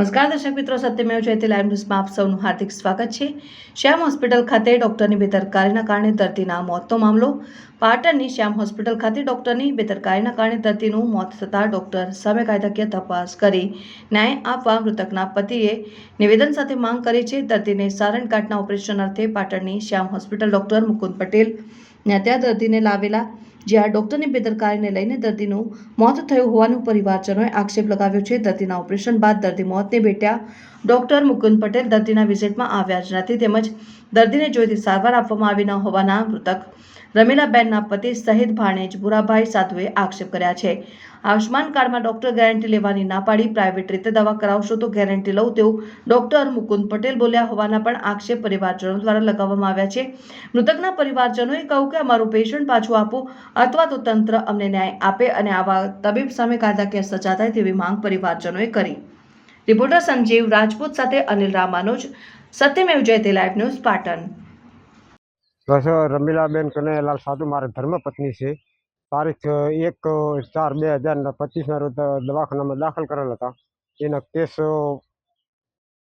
નમસ્કાર, દર્શક મિત્રો. સત્યમેવ જયતે લાઈવ ન્યૂઝમાં આપ સૌનું હાર્દિક સ્વાગત છે. શ્યામ હોસ્પિટલ ખાતે ડોક્ટરની બેદરકારીના કારણે દર્દીના મોતનો મામલો. પાટણની શ્યામ હોસ્પિટલ ખાતે ડોક્ટરની બેદરકારીના કારણે દર્દીનું મોત થતાં ડોક્ટર સામે કાયદાકીય તપાસ કરી ન્યાય આપવા મૃતકના પતિએ નિવેદન સાથે માંગ કરી છે. દર્દીને સારણકાટના ઓપરેશન અર્થે પાટણની શ્યામ હોસ્પિટલ ડોક્ટર મુકુંદ પટેલ ને ત્યાં દર્દીને લાવેલા જ્યાં ડોક્ટરની બેદરકારીને લઈને દર્દીનું મોત થયું હોવાનું પરિવારજનોએ આક્ષેપ લગાવ્યો છે. દર્દીના ઓપરેશન બાદ દર્દી મોતને ભેટ્યા ડોક્ટર મુકુંદ પટેલ દર્દીના વિઝિટમાં આવ્યા જ નથી. તેમજ દર્દીને જોઈતી સારવાર આપવામાં આવી ન હોવાના મૃતક રમીલાબેનના પતિ સહિત ભાણેજ ભુરાભાઈ સાધુએ આક્ષેપ કર્યા છે. આયુષ્માન કાર્ડમાં ડોક્ટર ગેરંટી લેવાની ના પાડી, પ્રાઇવેટ રીતે દવા કરાવશો તો ગેરંટી લઉં તેવું ડોક્ટર મુકુંદ પટેલ બોલ્યા હોવાના પણ આક્ષેપ પરિવારજનો દ્વારા લગાવવામાં આવ્યા છે. મૃતકના પરિવારજનોએ કહ્યું કે અમારું પેશન્ટ પાછું આપો અથવા તો તંત્ર અમને ન્યાય આપે અને આવા તબીબ સામે કાયદાકીય સજા થાય તેવી માંગ પરિવારજનોએ કરી. રિપોર્ટર સંજીવ રાજપૂત સાથે અનિલ રામાનુજ, સત્યમેવ જયતે લાઈવ ન્યૂઝ પાટણ. બસ રમીલાબેન કનૈયાલાલ સાધુ મારા ધર્મપત્ની છે. તારીખ એક ચાર, બે હજાર પચીસના રોજ દવાખાનામાં દાખલ કરેલા હતા. એના કેસ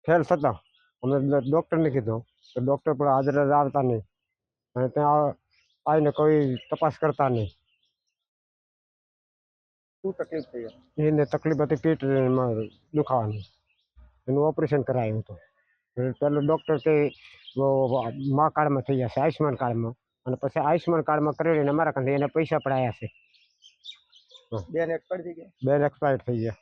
ફેલ થતા. અમે ડૉક્ટરને કીધું તો ડૉક્ટર પણ હાજર આવતા નહીં. અને ત્યાં આવીને કોઈ તપાસ કરતા નહીં. શું તકલીફ થઈ એને તકલીફ હતી પેટમાં દુખાવાની. એનું ઓપરેશન કરાયું હતું. પહેલું ડૉક્ટર કે મા કાર્ડમાં થઈ જશે આયુષ્માન કાર્ડમાં અને પછી આયુષ્માન કાર્ડમાં કરેલી અમારા કાંઠે એને પૈસા પણ આવ્યા છે બેન એક્સપાયર થઈ ગયા? બેન એક્સપાયર થઈ ગયા?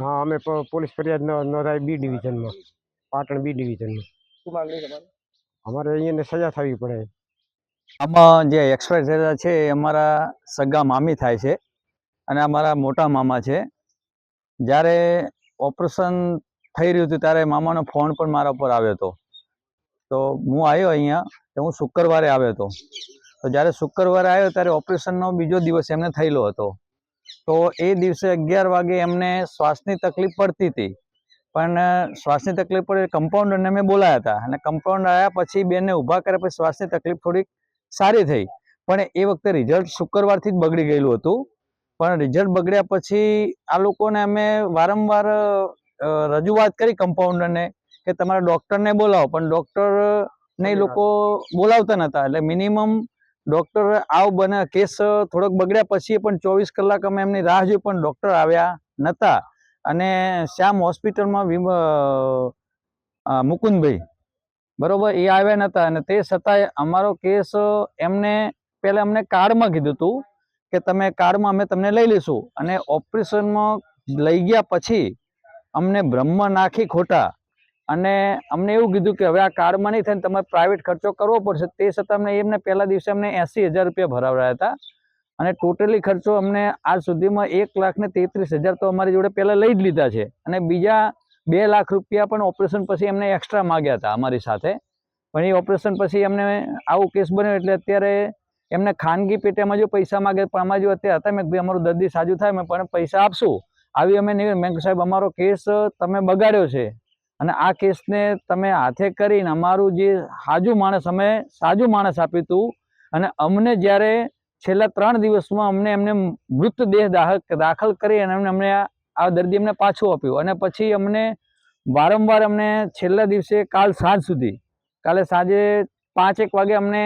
હા અમે પોલીસ ફરિયાદ નો- નોંધાવી બી ડિવિઝનમાં. પાટણ બી ડિવિઝનમાં. શું માંગણી તમારી? અમારે અહીંયાને સજા થવી પડે. આમાં જે એક્સપાયર થયેલા છે એ અમારા સગા મામી થાય છે અને અમારા મોટા મામા છે. જ્યારે ઓપરેશન થઈ રહ્યું હતું ત્યારે મામાનો ફોન પણ મારા ઉપર આવ્યો હતો. તો હું આવ્યો અહીંયા તો હું શુક્રવારે આવ્યો હતો. તો જ્યારે શુક્રવારે આવ્યો ત્યારે ઓપરેશનનો બીજો દિવસ એમને થયેલો હતો. તો એ દિવસે અગિયાર વાગે એમને શ્વાસની તકલીફ પડતી હતી. પણ શ્વાસની તકલીફ પડે કમ્પાઉન્ડરને મેં બોલાયા હતા. અને કમ્પાઉન્ડર આવ્યા પછી બેનને ઊભા કર્યા પછી શ્વાસની તકલીફ થોડીક સારી થઈ. પણ એ વખતે રિઝલ્ટ શુક્રવારથી જ બગડી ગયેલું હતું. પણ રિઝલ્ટ બગડ્યા પછી આ લોકોને અમે વારંવાર રજૂઆત કરી કમ્પાઉન્ડરને કે તમારા ડૉક્ટરને બોલાવો. પણ ડૉક્ટરને લોકો બોલાવતા નહોતા એટલે મિનિમમ ડૉક્ટર આવ બને, કેસ થોડોક બગડ્યા પછી પણ ચોવીસ કલાક અમે એમની રાહ જોઈ પણ ડૉક્ટર આવ્યા નહોતા અને શ્યામ હોસ્પિટલમાં મુકુંદભાઈ બરોબર, એ આવ્યા નહોતા અને તે છતાંય અમારો કેસ એમને પહેલાં અમને કાર્ડમાં કીધું હતું કે તમે કાર્ડમાં અમે તમને લઈ લઈશું. અને ઓપરેશનમાં લઈ ગયા પછી અમને બ્રહ્મ નાખી ખોટા અને અમને એવું કીધું કે હવે આ કાર્ડમાં નહીં થાય તમારે પ્રાઇવેટ ખર્ચો કરવો પડશે. તે છતાં અમને એમને પહેલા દિવસે અમને એંસી હજાર રૂપિયા ભરાવડાયા હતા. અને ટોટલી ખર્ચો અમને આજ સુધીમાં એક લાખ ને તેત્રીસ હજાર તો અમારી જોડે પહેલાં લઈ જ લીધા છે. અને બીજા બે લાખ રૂપિયા પણ ઓપરેશન પછી એમને એક્સ્ટ્રા માગ્યા હતા અમારી સાથે. પણ એ ઓપરેશન પછી એમને આવું કેસ બન્યો એટલે અત્યારે એમને ખાનગી પેટેમાં જો પૈસા માગે પણ અમારે જો અત્યારે હતા, મેં ભાઈ અમારું દર્દી સાજું થાય, મેં પણ પૈસા આપશું. આવી અમે નહીં મેં સાહેબ, અમારો કેસ તમે બગાડ્યો છે અને આ કેસને તમે હાથે કરીને અમારું જે સાજુ માણસ, અમે સાજુ માણસ આપ્યું હતું અને અમને જ્યારે છેલ્લા ત્રણ દિવસમાં અમને એમને મૃતદેહ દાહ દાખલ કરી અને અમને અમને આ દર્દી અમને પાછું આપ્યું. અને પછી અમને વારંવાર અમને છેલ્લા દિવસે કાલ સાંજ સુધી, કાલે સાંજે પાંચ એક વાગે અમને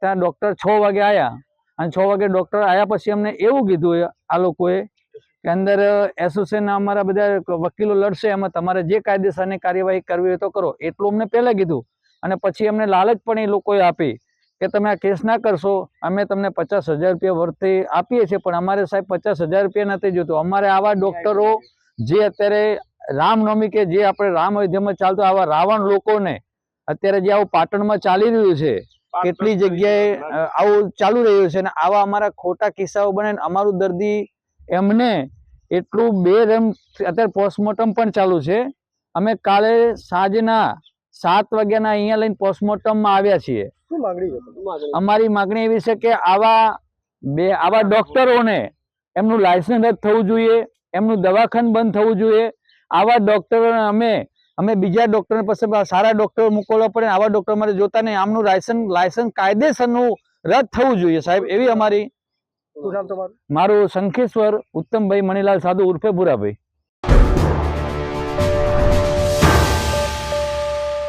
ત્યાં ડૉક્ટર છ વાગે આવ્યા અને છ વાગે ડૉક્ટર આવ્યા પછી અમને એવું કીધું આ લોકોએ કે અંદર એસોસિએશન અમારા બધા વકીલો લડશે, એમાં તમારે જે કાયદેસરની કાર્યવાહી કરવી હોય તો કરો. એટલું અમને પહેલાં કીધું. અને પછી અમને લાલચ પણ એ લોકોએ આપી. કે તમે આ કેસ ના કરશો અમે તમને પચાસ હજાર રૂપિયા વર્તે આપીએ છીએ પણ અમારે સાહેબ પચાસ હજાર રૂપિયા નથી જોતું અમારે આવા ડોક્ટરો જે અત્યારે રામનવમી કે જે આપણે રામ અયોધ્યામાં ચાલતો આવા રાવણ લોકોને અત્યારે જે આવું પાટણમાં ચાલી રહ્યું છે કેટલી જગ્યાએ આવું ચાલુ રહ્યું છે અને આવા અમારા ખોટા કિસ્સાઓ બને અમારું દર્દી એમને એટલું બેરમ અત્યારે પોસ્ટમોર્ટમ પણ ચાલુ છે. અમે કાલે સાંજના સાત વાગ્યાના અહીંયા લઈને પોસ્ટમોર્ટમમાં આવ્યા છીએ. અમારી માગણી એવી છે કે આવા બે આવા ડોક્ટરોને એમનું લાયસન્સ રદ થવું જોઈએ એમનું દવાખાનું બંધ થવું જોઈએ. આવા ડોક્ટરોને અમે અમે બીજા ડોક્ટર પાસે સારા ડોક્ટર મોકલવા પડે આવા ડોક્ટર મારે જોતા નહીં. આમનું લાયસન્સ લાયસન્સ કાયદેસરનું રદ થવું જોઈએ સાહેબ એવી અમારી શું નામ તમારું? મારું શંખેશ્વર ઉત્તમભાઈ મણીલાલ સાધુ ઉર્ફે ભૂરાભાઈ.